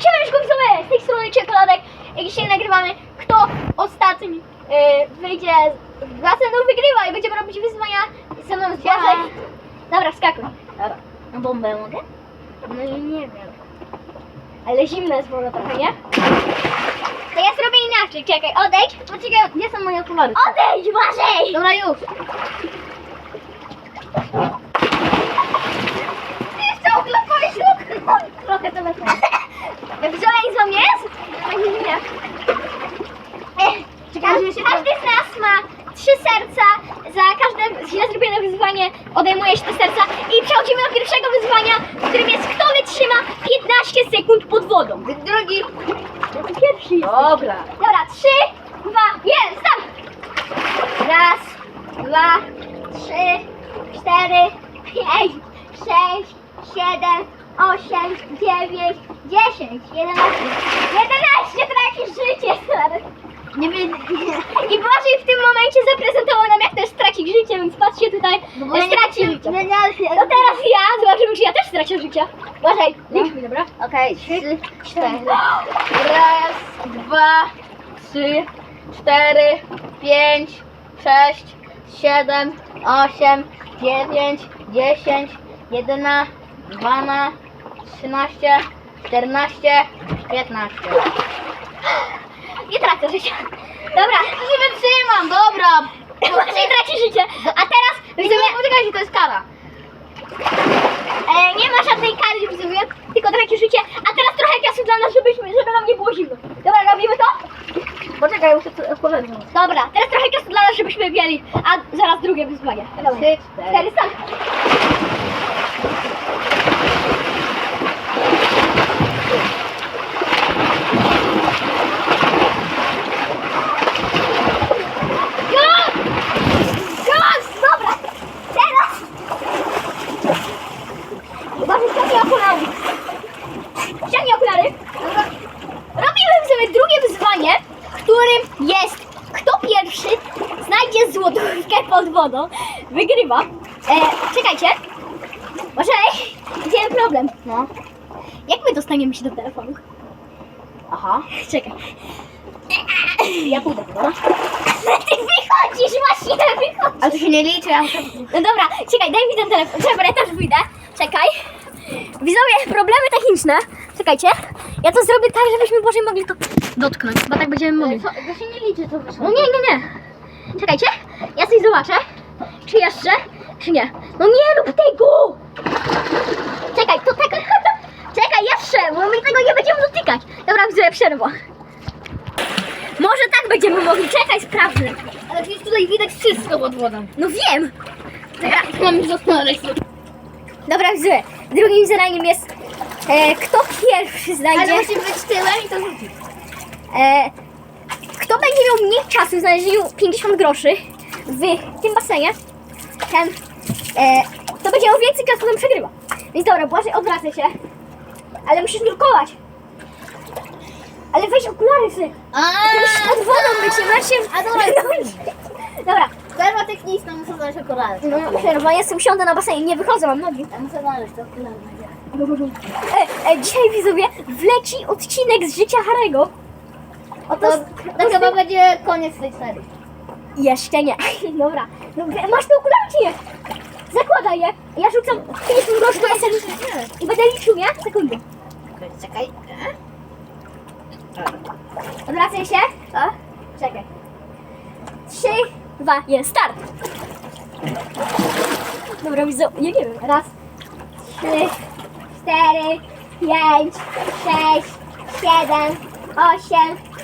Siemaneczko widzowie, z tej strony Czekoladek. I dzisiaj nagrywamy, kto ostatni e, wyjdzie z basenu, wygrywa i będziemy robić wyzwania ze mną z Bożek. Dobra, wskakuj. Dobra. No bombę mogę? No i nie wiem. Ale zimna jest woda trochę, nie? To ja zrobię inaczej, czekaj, odejdź. Poczekaj, gdzie są moje okulary? Odejdź, Błażej! Dobra, już. Ty jeszcze oklepałeś ręką. Trochę telefon. Wziąłeś co jest? Nie wiem. Każdy, z nas ma trzy serca. Za każde źle zrobione wyzwanie odejmuje się te serca. I przechodzimy do pierwszego wyzwania, którym jest kto wytrzyma 15 sekund pod wodą. Drugi. Pierwszy. Dobra. Dobra, trzy, dwa, jeden, start! Raz, dwa, trzy, cztery, pięć, sześć, siedem, osiem, dziewięć, dziesięć, jedenaście. Jedenaście tracisz życie, stary. Nie wiem. I Błażej w tym momencie zaprezentował nam, jak też stracić życie, więc patrzcie tutaj. No bo nie straci życie. nie, nie, To teraz ja, zobaczymy, czy ja też stracę życie. Błażej, No. liczmy, dobra? Okej, trzy, cztery. Raz, dwa, trzy, cztery, pięć, sześć, siedem, osiem, dziewięć, dziesięć, jedenaście, dwanaście, trzynaście, czternaście, piętnaście. Nie tracę życia. Dobra. To się wytrzymam, dobra. Błażej traci życie. A teraz widzowie, Poczekajcie, to jest kara. e, nie ma żadnej kary widzowie, tylko tracisz życie. A teraz trochę czasu dla nas, żebyśmy, żeby nam nie było zimno. Dobra, robimy to? Poczekaj, muszę to polegać. Dobra, teraz trochę czasu dla nas, żebyśmy mieli, a zaraz drugie wyzwanie. Dawaj. Trzy, cztery. Cztery, start. Gaz! Gaz! Dobra! Teraz! Uważaj, ściągnij okulary. Ściągnij okulary. Robimy sobie drugie wyzwanie, którym jest kto pierwszy znajdzie złotówkę pod wodą, wygrywa. E, czekajcie. Może widziałem problem. No. Jak my dostaniemy się do telefonu? Aha. Czekaj. Ja pójdę, dobra? Ty wychodzisz, właśnie wychodzisz. Ale to się nie liczy, ja muszę... No dobra, czekaj, daj mi ten telefon. Dobra, ja też wyjdę. Czekaj. Widzowie, problemy techniczne. Czekajcie. Ja to zrobię tak, żebyśmy Boże mogli to dotknąć, bo tak będziemy mogli. To się nie liczy, co wyszło. No nie, nie, nie. Czekajcie, ja coś zobaczę. Czy jeszcze, czy nie. No nie rób tego! Czekaj, to tak... Czekaj, jeszcze, bo my tego nie będziemy dotykać. Dobra, widzę, przerwa. Może tak będziemy mogli. Czekaj, sprawdzę. Ale przecież tutaj widać wszystko pod wodą. No wiem. Teraz mam. Dobra, widzę. Drugim zadaniem jest, e, kto pierwszy znajdzie... Ale musimy być tyłem i to rzucić. E, kto będzie miał mniej czasu w znalezieniu 50 groszy w tym basenie, ten e, to będzie miał więcej czasu, ten przegrywa. Więc dobra, Błażej, odwracaj się. Ale musisz nurkować. Ale weź okulary sobie. Musisz pod wodą być, nie masz się... A dobra. Dobra, Przerwa techniczna, muszę znaleźć okulary. no, przerwa, ja sobie usiądę na basenie, nie wychodzę, mam nogi. Ja muszę znaleźć te okulary. E, e, dzisiaj widzowie wleci odcinek z życia Harego. Oto To, to chyba będzie koniec tej serii. Jeszcze nie. Dobra. No, masz te okulary czy nie? Zakładaj je. Ja rzucam 50 groszy do SN i będę liczył, nie? Sekundę. Czekaj. Odwracaj się. O, czekaj. 3, 2, 1, start. Dobra, widzę, ja nie wiem. Raz, trzy, cztery, pięć, sześć, siedem, osiem,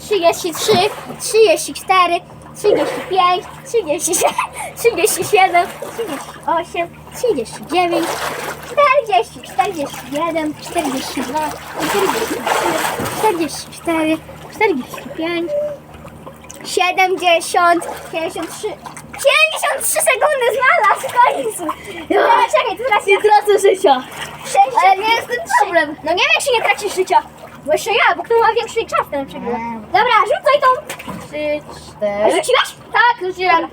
dwadzieścia siedem, dwadzieścia osiem, dwadzieścia dziewięć, trzydzieści, trzydzieści jeden, trzydzieści dwa, trzydzieści trzy, trzydzieści cztery, trzydzieści pięć, trzydzieści sześć, trzydzieści siedem, trzydzieści osiem, trzydzieści dziewięć, czterdzieści, czterdzieści jeden, czterdzieści dwa, czterdzieści trzy, czterdzieści cztery, 45, 70, 73, 73 sekundy znalazł w końcu. Dobra, czekaj, tu teraz Nie tracę życia. 6, Ale nie jest ten problem. No nie wiem, czy nie tracisz życia. Bo jeszcze ja, bo kto ma większy czas, ten przegrywa. Dobra, rzucaj tą. Trzy, cztery. Rzuciłaś? Tak, rzuciłam.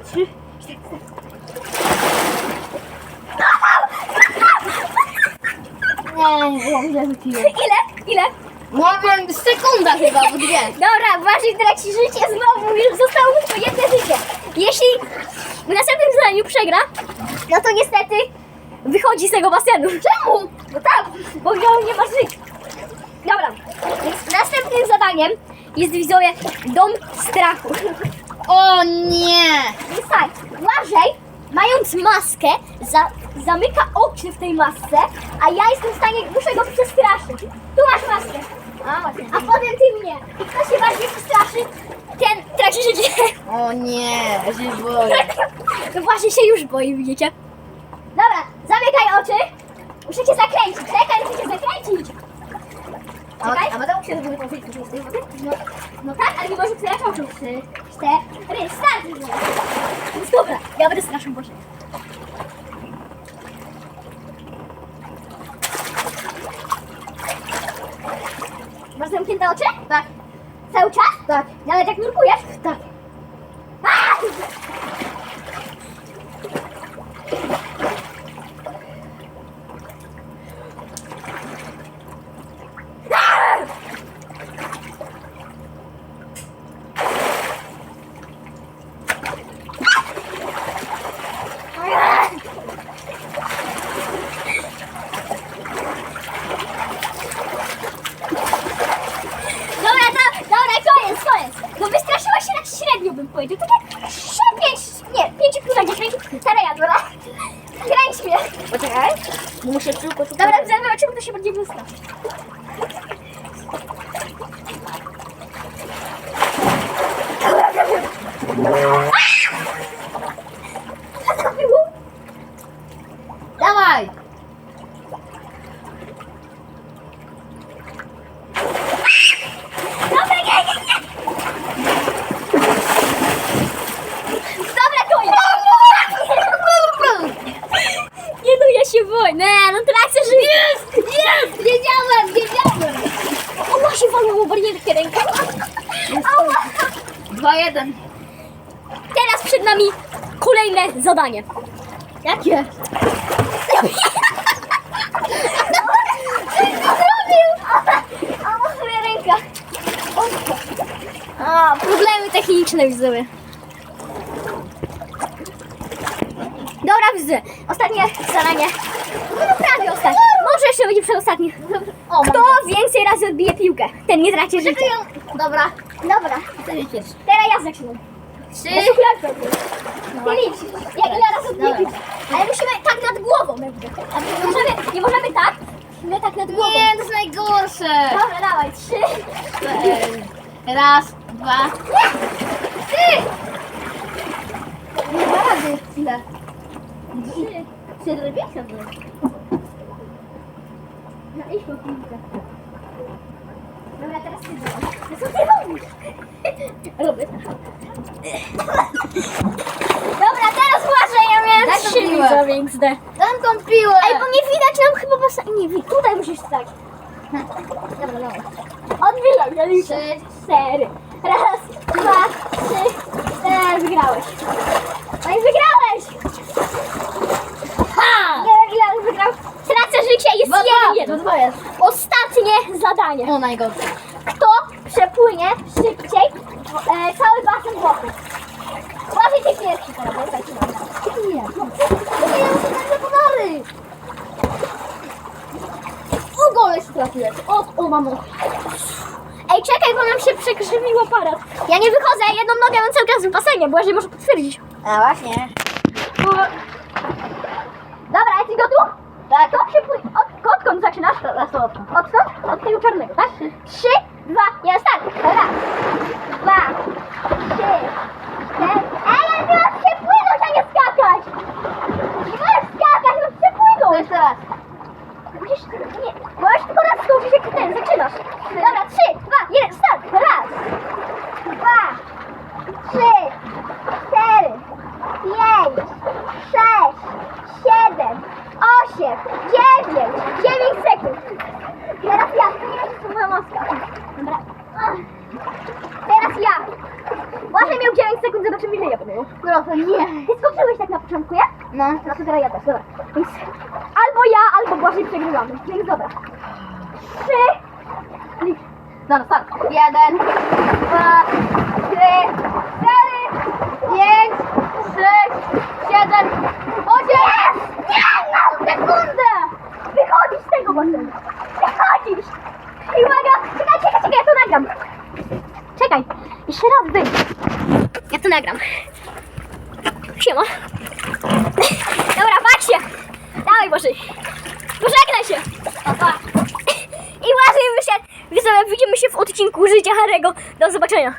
Nie, nie było, źle rzuciłem. Ile? Ile? Wiem, sekunda chyba, bo dwie. Dobra, Błażej traci życie znowu, już zostało mu tylko jedno życie. Jeśli w następnym zadaniu przegra, no to niestety wychodzi z tego basenu. Czemu? No tak, bo on nie ma żyć. Dobra, więc następnym zadaniem jest widzowie dom strachu. O nie! Więc tak, Błażej, mając maskę, za, zamyka oczy w tej masce, a ja jestem w stanie, muszę go przestraszyć. Tu masz maskę. A, właśnie. A potem ty mnie. I kto się bardziej przestraszy, ten traci życie. O nie, ja się boję. No właśnie się już boi, widzicie? Dobra, zamykaj oczy. Muszę cię zakręcić. Czekaj, muszę cię zakręcić. A, Czekaj. a mógł się wypowiedzieć z tej wody? No, no tak, ale nie możesz otwierać oczu. Trzy, cztery, start. Więc dobra, ja będę straszył Boże. Masz zamknięte oczy? Tak. Cały czas? Tak. Nawet jak nurkujesz? Tak. A! Dobra, to, dobra, koniec, koniec. No wystraszyła się na bym powiedział. Tak jak sze- pięć, nie, pięć i pół na dziesięć. Teraz ja, dobra. Kręć mnie. Poczekaj. Muszę tylko tu... Dobra, zobaczymy, kto się bardziej wystraszy. Co to było? Dawaj! Dobra, nie, nie, nie. Dobra, koniec. Nie no, ja się boję. Nie, no tracę życie. Jest, jest. Wiedziałem, wiedziałem. Ona się walło w barierkę ręką. Ała. Dwa, jeden. Teraz przed nami kolejne zadanie. Jakie? A moja ręka. A, problemy techniczne widzowie. Dobra widzowie, ostatnie zadanie. No prawie ostatnie. Może jeszcze będzie przedostatni. O, Kto więcej razy odbije piłkę, ten nie traci życia. Dobra. Dobra, pierwszy. teraz ja zaczynam. Trzy. Ja szukam Ty licz, jak ile razy piłkę. Ale musimy tak nad głową jakby. A nie możemy, nie możemy tak, musimy tak nad głową. Nie, to jest najgorsze. Dobra, dawaj, trzy. Cztery. Raz, dwa. Ty! Nie dwa razy. Ile? Trzy. Cztery, pięć razy. No idź po piłkę. Dobra, teraz ty zrobisz. No co ty robisz? Robię. Dobra, teraz uważaj, ja miałem trzy widzowie XD. Dam tą piłę. Ej, bo nie widać nam chyba basa... Nie, wi- tutaj musisz stać. Dobra, dobra. Odbijam, ja liczę. Trzy. Cztery. Raz, dwa, trzy, cztery. Wygrałeś. No i wygrałeś! Ha! Nie wiem, ile on wygrał. Życie, jest Dwa, jeden, dwa. jest. Ostatnie zadanie. O, najgorsze. Kto przepłynie szybciej e, cały basen wokół? Uważaj ty pierwszy teraz, ja zaczynam. Nie. No ja muszę tak podory. O, gole się trafiłem. O, o, mamo. Ej, czekaj, bo nam się przekrzywił aparat. Ja nie wychodzę, jedną nogę mam cały czas w basenie, bo nie może potwierdzić. A właśnie. Dobra, jesteś gotów? Tak. To przepłynie. Od, odkąd zaczynasz? To odkąd. Odkąd? Od tego czarnego, tak? Trzy, dwa, jeden, start. Raz, dwa, trzy, cztery. Ej, ale masz przepłynąć, a nie skakać! Nie możesz skakać, To przepłynąć! jeszcze raz. Musisz, nie, możesz tylko raz skończyć jak ten, zaczynasz. Dobra, trzy, dwa, jeden, start. Raz, Błażej miał 9 sekund, zobaczymy ile ja będę miał. Proszę, nie. Ty ja? No. No to teraz ja też, dobra. Więc albo ja, albo Błażej przegrywamy. Więc dobra. Trzy, Dobra, start. Jeden, dwa, trzy, cztery, pięć, sześć, siedem, osiem. Nie, no sekundę! Wychodzisz z tego basenu. Wychodzisz! I uwaga, czekaj, czekaj, czekaj, ja to nagram. Czekaj, jeszcze raz wyjdź. Ja to nagram. Siema. Dobra, patrz się. Dawaj, Boży. Pożegnaj się. Pa, pa. I właśnie wyszedł. Widzowie, widzimy się w odcinku Życia Harego. Do zobaczenia.